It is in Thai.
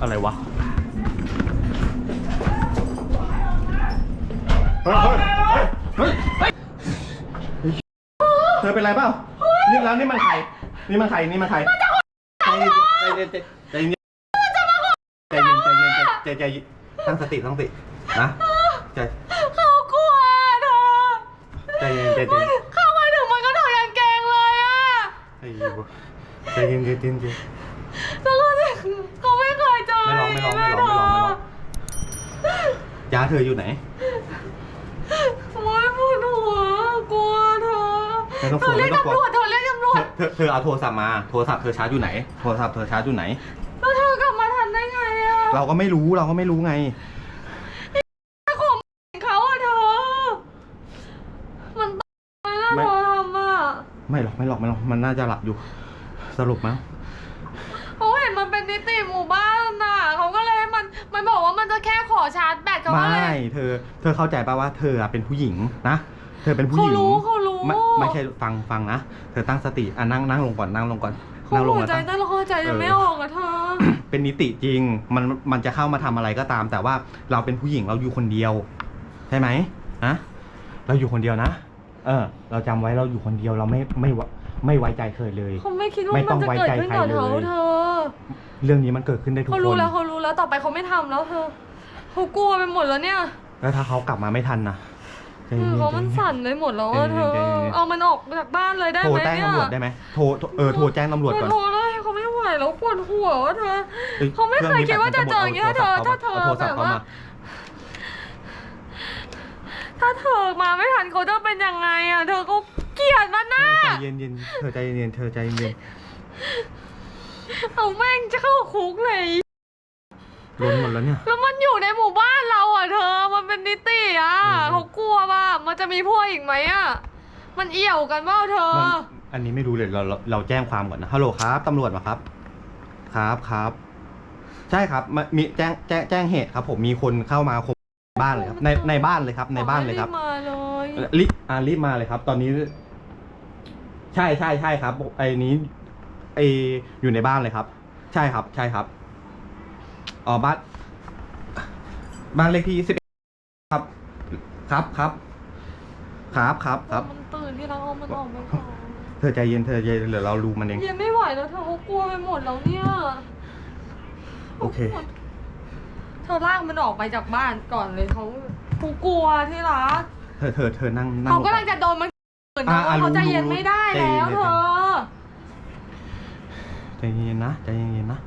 อะไรวะเฮ้ยเฮ้ยเฮ้ยเฮ้ยเธอเป็นไรเปล่านี่แล้วนี่มันใครนี่มันใครนี่มันใครใจเย็นใจเย็นใจเย็นใจเย็นใจเย็นใจเย็นใจเย็นตั้งสติตั้งสตินะใจเขากลัวเธอใจเย็นใจเย็นเข้ามาถึงมันก็ถอดกางเกงเลยอะใจเย็นใจเย็นใจเย็น เย็นแล้วก็เขาไม่เคยเจอไม่ร้องไม่ร้องไม่ร้องไม่ร้องไม่ร้องยาเธออยู่ไหนโอ้ยปวดหัวกลัวเธอไม่ต้องกเธลัวอเรียกไม่ต้องกลัวตำรวจเธอเรียกตำรวเธจอเธอเธอเอาโทรศัพท์มาโทรศัพท์เธอชาร์จอยู่ไหนโทรศัพท์เธอชาร์จอยู่ไหน แล้วเธอกลับมาทันได้ไงอะเราก็ไม่รู้เราก็ไม่รู้ไง ข่มเขาอะเธอ มันตายแล้วไม่ เธอทำอะไม่หรอกไม่หรอกไม่หรอกมันน่าจะหลับอยู่ สรุปมั้งเขาเห็ นมันเป็นนิติหมู่บ้านน่ะเขาก็เลยให้มันมันบอกว่ามันจะแค่ขอชาร์จแบตเขาก็เลไม่ย เธอ เธอเข้าใจป่ะว่าเธออะเป็นผู้หญิงนะ เธอเป็นผู้หญิงเขารู้เขารู้ ไม่ไม่ใช่ฟังฟังนะ เธอตั้งสติอะนั่งนั่งลงก่อนนั่งลงก่อนเขานั่งลงหัวแล้วใจตั้ง เต้นแล้วหัวใจจะไม่ออกอะเธอ เป็นนิติจริง มันมันจะเข้ามาทำอะไรก็ตาม แต่ว่าเราเป็นผู้หญิงเราอยู่คนเดียว ใช่ไหมนะเราอยู่คนเดียวนะ เออ เราจำไว้เราอยู่คนเดียวเราไม่ไม่วะไม่ไว้ใจเคยเลย เขาไม่คิดว่าไม่มัต้อนงจะไว้เกิดใจขึ้นใครกับเลย เขาเธอ เรื่องนี้มันเกิดขึ้นได้ทุกเขาครู้น แล้วเขารู้แล้วต่อไปเขาไม่ทำแล้วเธอเขากลัวไปหมดแล้วเนี่ยแล้วถ้าเขากลับมาไม่ทันนะใจเอย็อนๆ เขามันใจย็สั่นไปหมดแล้วอะเธอใจเย็นๆเอามันออกจากบ้านเลยได้โทรไหมแจ้งเนี่ย ตำรวจได้ไหมโทรโทรเออโทรแจ้งตำรวจก่อน โทรเลยเขาไม่ไหวแล้วปวดหัวว่าเธอ อ้เขาไม่เคยคิดว่าจะเจออย่างนี้ครื่ถ้าเธอนี้ถ้าเธอโทรศัพแบบท์เข้าว่ามาถ้าเธอมาไม่ทันเขาจะเป็นยังไงอะเธอก็เกลียดมันนะใจเย็นเย็นๆเธอใจเย็นๆเธอใจเย็น เอาแม่งจะเข้าคุกเลยๆล้นหมดแล้วเนี่ย แล้วมันอยู่ในหมู่บ้านเราอะเธอ มันเป็นนิติอะเออเขากลัวว่ามันจะมีพวกอีกไหมอะ มันเอี่ยวกันเปล่าเธอ มันอันนี้ไม่รู้เลยเราเราเราแจ้งความก่อนนะฮัลโหลครับตำรวจมาครับ ครับครับ ใช่ครับมามีแจ้งแจ้งแจ้งเหตุครับ ผมมีคนเข้ามาข่มบ้านเลยครับ ในในบ้านเลยครับ ในบ้านเลยครับขอให้รีบมาเลยรีบอ่ารีบมาเลยครับ ตอนนี้ ใช่ใช่ใช่ครับไอ้นี้ ไออยู่ในบ้านเลยครับ ใช่ครับ ใช่ครับอ๋อบ้านบ้านเลขที่สิบครับ ครับครับครับครับครับมันตื่นที่เราเอามันออกไปก่อนเธอใจเย็นเธอใจเย็นเดี๋ยวเรารู้มันเอง เย็นไม่ไหวแล้วเธอเขากลัวไปหมดแล้วเนี่ยโอเค เธอลากมันออกไปจากบ้านก่อนเลยเขาเขากลัวที่รักเธอเธอเธอนั่งนั่งเขาลงกำก่ลัองนจะโดนมันเกิดอ่านะอ่าเขาใจรู้เย็นรู้ไม่ได้ใจเย็นแล้วใจเธเย็นอ ใจเย็นๆนะใจเย็นๆนะ